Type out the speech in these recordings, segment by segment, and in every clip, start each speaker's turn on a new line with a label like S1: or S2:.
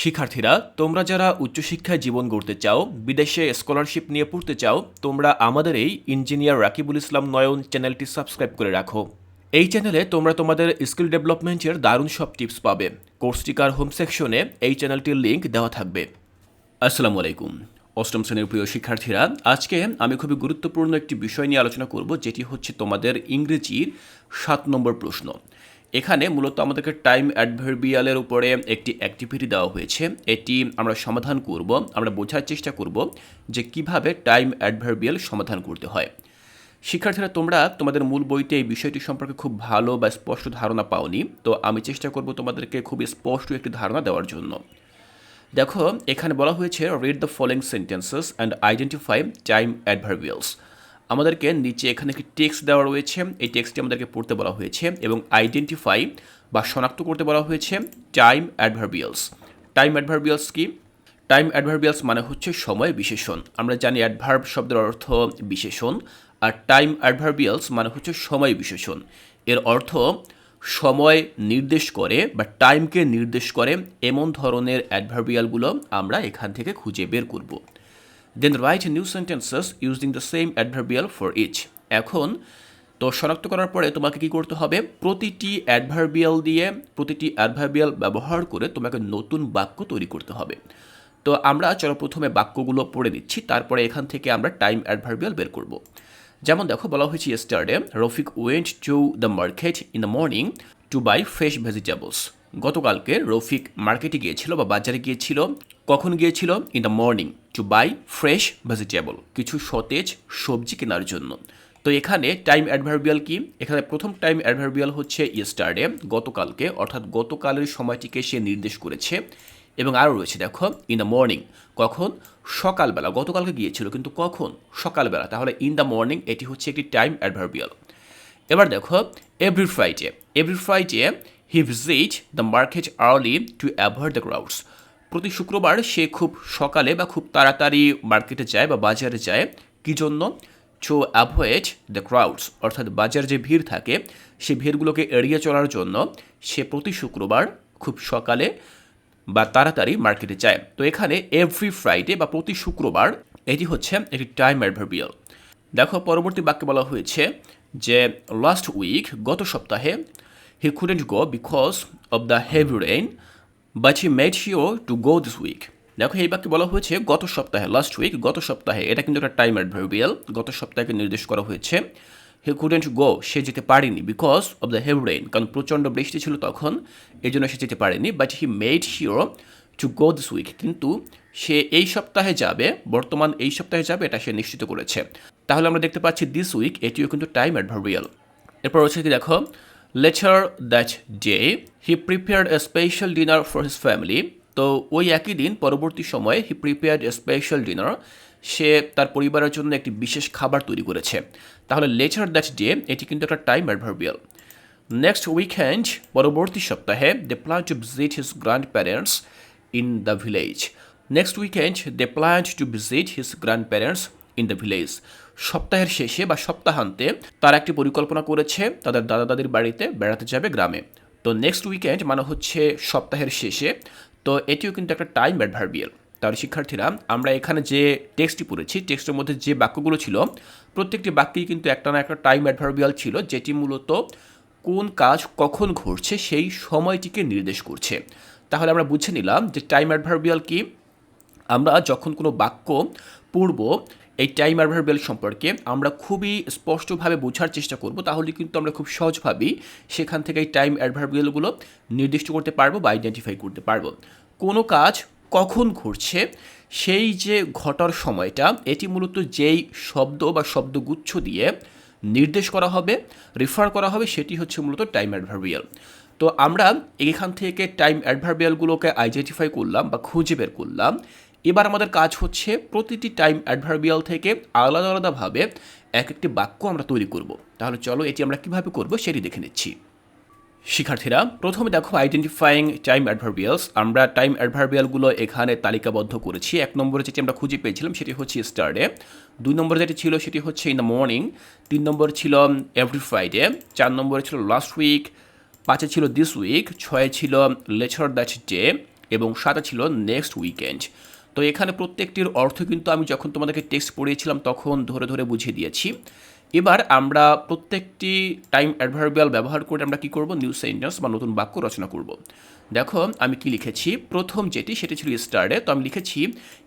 S1: শিক্ষার্থীরা, তোমরা যারা উচ্চশিক্ষায় জীবন গড়তে চাও, বিদেশে স্কলারশিপ নিয়ে পড়তে চাও, তোমরা আমাদের এই ইঞ্জিনিয়ার রাকিবুল ইসলাম নয়ন চ্যানেলটি সাবস্ক্রাইব করে রাখো। এই চ্যানেলে তোমরা তোমাদের স্কিল ডেভেলপমেন্টের দারুণ সব টিপস পাবে। কোর্সটিকার হোম সেকশনে এই চ্যানেলটির লিঙ্ক দেওয়া থাকবে। আসসালামু আলাইকুম। অষ্টম শ্রেণির প্রিয় শিক্ষার্থীরা, আজকে আমি খুবই গুরুত্বপূর্ণ একটি বিষয় নিয়ে আলোচনা করব, যেটি হচ্ছে তোমাদের ইংরেজির সাত নম্বর প্রশ্ন। এখানে মূলত আমাদেরকে টাইম অ্যাডভার্বিয়ালের উপরে একটি অ্যাক্টিভিটি দেওয়া হয়েছে। এটি আমরা সমাধান করব, আমরা বোঝার চেষ্টা করব যে কীভাবে টাইম অ্যাডভার্বিয়াল সমাধান করতে হয়। শিক্ষার্থীরা, তোমরা তোমাদের মূল বইতে এই বিষয়টি সম্পর্কে খুব ভালো বা স্পষ্ট ধারণা পাওনি, তো আমি চেষ্টা করব তোমাদেরকে খুব স্পষ্ট একটি ধারণা দেওয়ার জন্য। দেখো, এখানে বলা হয়েছে read the following sentences and identify time adverbials আমাদেরকে নিচে এখানে একটি টেক্সট দেওয়া রয়েছে। এই টেক্সটটি আমাদেরকে পড়তে বলা হয়েছে এবং আইডেন্টিফাই বা শনাক্ত করতে বলা হয়েছে টাইম অ্যাডভার্বিয়ালস টাইম অ্যাডভার্বিয়ালস কি? টাইম অ্যাডভার্বিয়ালস মানে হচ্ছে সময় বিশেষণ। আমরা জানি অ্যাডভার্ব শব্দের অর্থ বিশেষণ আর টাইম অ্যাডভার্বিয়ালস মানে হচ্ছে সময় বিশেষণ। এর অর্থ সময় নির্দেশ করে বা টাইমকে নির্দেশ করে এমন ধরনের অ্যাডভার্বিয়ালগুলো আমরা এখান থেকে খুঁজে বের করব। Then write new sentences using the same adverbial for each এখন তো শনাক্ত করার পরে তোমাকে কি করতে হবে? প্রতিটি অ্যাডভার্বিয়াল দিয়ে প্রতিটি অ্যাডভার্বিয়াল ব্যবহার করে তোমাকে নতুন বাক্য তৈরি করতে হবে। তো আমরা চলো প্রথমে বাক্যগুলো পড়ে দিচ্ছি তারপরে এখান থেকে আমরা টাইম অ্যাডভার্বিয়াল বের করব। যেমন দেখো, বলা হয়েছে yesterday Rafiq went to the market in the morning to buy fresh vegetables গতকালকে রফিক মার্কেটে গিয়েছিল বা বাজারে গিয়েছিল, কখন গিয়েছিল? In the morning to buy fresh vegetable কিছু সতেজ সবজি কেনার জন্য। তো এখানে টাইম অ্যাডভার্বিয়াল কি? এখানে প্রথম টাইম অ্যাডভার্বিয়াল হচ্ছে ইয়েস্টারডে গতকালকে, অর্থাৎ গতকালের সময়টিকে সে নির্দেশ করেছে। এবং আরও রয়েছে, দেখো ইন দ্য মর্নিং কখন? সকালবেলা, গতকালকে গিয়েছিল, কিন্তু কখন? সকালবেলা, তাহলে ইন দ্য মর্নিং এটি হচ্ছে একটি টাইম অ্যাডভার্বিয়াল এবার দেখো every Friday every Friday he visit the market early to avoid the crowds প্রতি শুক্রবার সে খুব সকালে বা খুব তাড়াতাড়ি মার্কেটে যায় বা বাজারে যায়। কী জন্য? টু অ্যাভয়েড দ্য ক্রাউডস অর্থাৎ বাজার যে ভিড় থাকে, সে ভিড়গুলোকে এড়িয়ে চলার জন্য সে প্রতি শুক্রবার খুব সকালে বা তাড়াতাড়ি মার্কেটে যায়। তো এখানে এভরি ফ্রাইডে বা প্রতি শুক্রবার এটি হচ্ছে একটি টাইম অ্যাডভার্বিয়াল দেখো, পরবর্তী বাক্যে বলা হয়েছে যে লাস্ট উইক গত সপ্তাহে he couldn't go because of the heavy rain but he made sure to go this week দেখো, এই বাক্যে বলা হয়েছে, গত সপ্তাহে লাস্ট উইক গত সপ্তাহে, এটা কিন্তু একটা টাইম অ্যাডভার্বিয়াল গত সপ্তাহকে নির্দেশ করা হয়েছে হি কুডেন্ট গো সে যেতে পারেনি because of the heavy rain কারণ প্রচণ্ড বৃষ্টি ছিল তখন, এই জন্য সে যেতে পারেনি but he made sure to go this week কিন্তু সে এই সপ্তাহে যাবে, বর্তমান এই সপ্তাহে যাবে, এটা সে নিশ্চিত করেছে। তাহলে আমরা দেখতে পাচ্ছি দিস উইক এটিও কিন্তু টাইম অ্যাডভার্বিয়াল এরপর হচ্ছে কি দেখো later that day he prepared a special dinner for his family তো ওই একই দিন, পরবর্তী সময়ে he prepared a special dinner সে তার পরিবারের জন্য একটি বিশেষ খাবার তৈরি করেছে। তাহলে লেটার দ্যাট ডে এটি কিন্তু একটা টাইম অ্যাডভার্বিয়াল নেক্সট উইকেন্ড পরবর্তী সপ্তাহে they plan to visit his grandparents in the village next weekend they plan to visit his grandparents in the village সপ্তাহের শেষে বা সপ্তাহান্তে তারা একটি পরিকল্পনা করেছে, তাদের দাদা দাদির বাড়িতে বেড়াতে যাবে গ্রামে। তো নেক্সট উইকেন্ড মানে হচ্ছে সপ্তাহের শেষে, তো এটিও কিন্তু একটা টাইম অ্যাডভার্বিয়াল তাহলে শিক্ষার্থীরা, আমরা এখানে যে টেক্সটটি পড়েছি টেক্সটের মধ্যে যে বাক্যগুলো ছিল, প্রত্যেকটি বাক্যেই কিন্তু একটা না একটা টাইম অ্যাডভার্বিয়াল ছিল, যেটি মূলত কোন কাজ কখন ঘটছে, সেই সময়টিকে নির্দেশ করছে। তাহলে আমরা বুঝে নিলাম যে টাইম অ্যাডভার্বিয়াল কি? আমরা যখন কোনো বাক্য পড়ব এই টাইম অ্যাডভার্বিয়াল সম্পর্কে আমরা খুবই স্পষ্টভাবে বোঝার চেষ্টা করব, তাহলে কিন্তু আমরা খুব সহজভাবেই সেখান থেকে এই টাইম অ্যাডভার্বিয়ালগুলো নির্দিষ্ট করতে পারব বা আইডেন্টিফাই করতে পারব। কোনো কাজ কখন ঘটছে, সেই যে ঘটার সময়টা, এটি মূলত যেই শব্দ বা শব্দগুচ্ছ দিয়ে নির্দেশ করা হবে রেফার করা হবে, সেটি হচ্ছে মূলত টাইম অ্যাডভার্বিয়াল তো আমরা এখান থেকে টাইম অ্যাডভার্বিয়ালগুলোকে আইডেন্টিফাই করলাম বা খুঁজে বের করলাম এবার আমাদের কাজ হচ্ছে প্রতিটি টাইম অ্যাডভার্বিয়াল থেকে আলাদা আলাদাভাবে এক একটি বাক্য আমরা তৈরি করব। তাহলে চলো এটি আমরা কীভাবে করব সেটি দেখে নিচ্ছি। শিক্ষার্থীরা, প্রথমে দেখো আইডেন্টিফাইং টাইম অ্যাডভার্বিয়ালস আমরা টাইম অ্যাডভার্বিয়ালগুলো এখানে তালিকাবদ্ধ করেছি। এক নম্বরে যেটি আমরা খুঁজে পেয়েছিলাম সেটি হচ্ছে স্টারডে দুই নম্বরে যেটি ছিল সেটি হচ্ছে ইন দ্য মর্নিং তিন নম্বর ছিল এভরি ফ্রাইডে চার নম্বরে ছিল লাস্ট উইক পাঁচে ছিল দিস উইক ছয়ে ছিল লেচার দ্যাট ডে এবং সাথে ছিল নেক্সট উইকেন্ড তো এখানে প্রত্যেকটির অর্থ কিন্তু আমি যখন তোমাদেরকে টেক্সট পড়িয়েছিলাম, তখন ধরে ধরে বুঝিয়ে দিয়েছি। এবার আমরা প্রত্যেকটি টাইম অ্যাডভার্বিয়াল ব্যবহার করে আমরা কি করব? নিউ সেন্টেন্স বা নতুন বাক্য রচনা করব। দেখো, আমি কি লিখেছি? প্রথম যেটি, সেটি ছিল ইস্টারডে তো আমি লিখেছি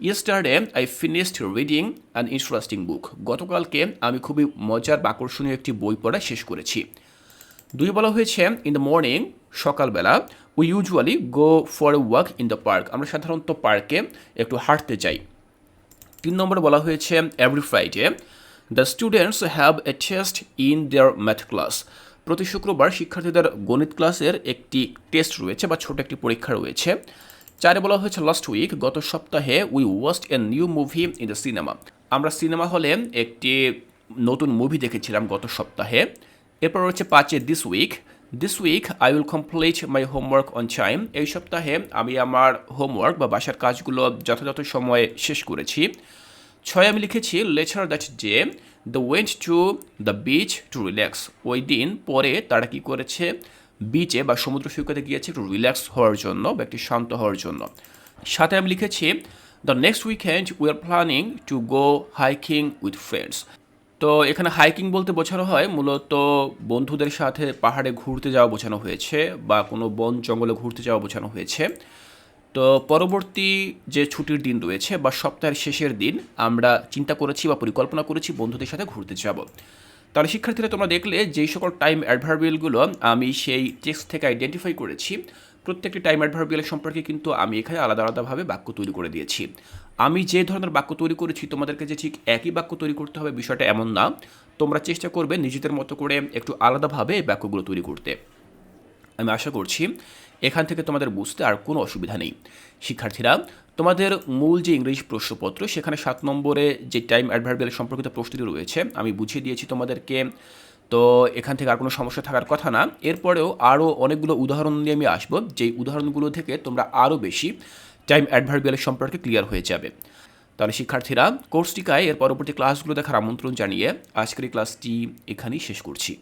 S1: yesterday I finished reading an interesting book গতকালকে আমি খুবই মজার বা আকর্ষণীয় একটি বই পড়া শেষ করেছি। দুই বলা হয়েছে ইন দ্য মর্নিং সকালবেলা we usually go for a walk in the park আমরা সাধারণত পার্কে একটু হাঁটতে যাই। তিন নম্বরে বলা হয়েছে every Friday the students have a test in their math class প্রতি শুক্রবার শিক্ষার্থীদের গণিত ক্লাসের একটি টেস্ট রয়েছে বা ছোট একটি পরীক্ষা রয়েছে। চারে বলা হয়েছে লাস্ট উইক গত সপ্তাহে we watched a new movie in the cinema আমরা সিনেমা হলে একটি নতুন মুভি দেখেছিলাম গত সপ্তাহে। এরপর রয়েছে, পাঁচে this week this week I will complete my homework on time এই সপ্তাহে আমি আমার হোমওয়ার্ক বা বাসার কাজগুলো যথাযথ সময়ে শেষ করেছি। ছয় আমি লিখেছি later that day the went to the beach to relax ওই দিন পরে তারা কি করেছে? বিচে বা সমুদ্র সৈকতে গিয়েছে একটু রিল্যাক্স হওয়ার জন্য বা একটি শান্ত হওয়ার জন্য। সাথে আমি লিখেছি the next weekend we are planning to go hiking with friends তো এখানে হাইকিং বলতে বোঝানো হয়, মূলত বন্ধুদের সাথে পাহাড়ে ঘুরতে যাওয়া বোঝানো হয়েছে বা কোনো বন জঙ্গলে ঘুরতে যাওয়া বোঝানো হয়েছে। তো পরবর্তী যে ছুটির দিন রয়েছে বা সপ্তাহের শেষের দিন আমরা চিন্তা করেছি বা পরিকল্পনা করেছি বন্ধুদের সাথে ঘুরতে যাব। তাহলে শিক্ষার্থীরা তোমরা দেখলে যেই সকল টাইম অ্যাডভার্বিয়ালগুলো আমি সেই টেক্সট থেকে আইডেন্টিফাই করেছি, প্রত্যেকটি টাইম অ্যাডভার্বিয়াল সম্পর্কে কিন্তু আমি এখানে আলাদা আলাদাভাবে বাক্য তৈরি করে দিয়েছি। আমি যে ধরনের বাক্য তৈরি করেছি, তোমাদেরকে যে ঠিক একই বাক্য তৈরি করতে হবে বিষয়টা এমন না। তোমরা চেষ্টা করবে নিজেদের মতো করে একটু আলাদাভাবে এই বাক্যগুলো তৈরি করতে। আমি আশা করছি এখান থেকে তোমাদের বুঝতে আর কোনো অসুবিধা নেই। শিক্ষার্থীরা, তোমাদের মূল যে ইংরেজি প্রশ্নপত্র, সেখানে সাত নম্বরে যে টাইম অ্যাডভার্বিয়াল সম্পর্কিত প্রস্তুতি রয়েছে, আমি বুঝিয়ে দিয়েছি তোমাদেরকে। তো এখান থেকে আর কোনো সমস্যা থাকার কথা না। এরপরেও আরও অনেকগুলো উদাহরণ নিয়ে আমি আসব, যেই উদাহরণগুলো থেকে তোমরা আরও বেশি টাইম অ্যাডভার্বিয়াল সম্পর্কে ক্লিয়ার হয়ে যাবে। তাহলে শিক্ষার্থীরা কোর্সটিকায় এর পরবর্তী ক্লাসগুলো দেখার আমন্ত্রণ জানিয়ে আজকের এই ক্লাসটি এখানেই শেষ করছি।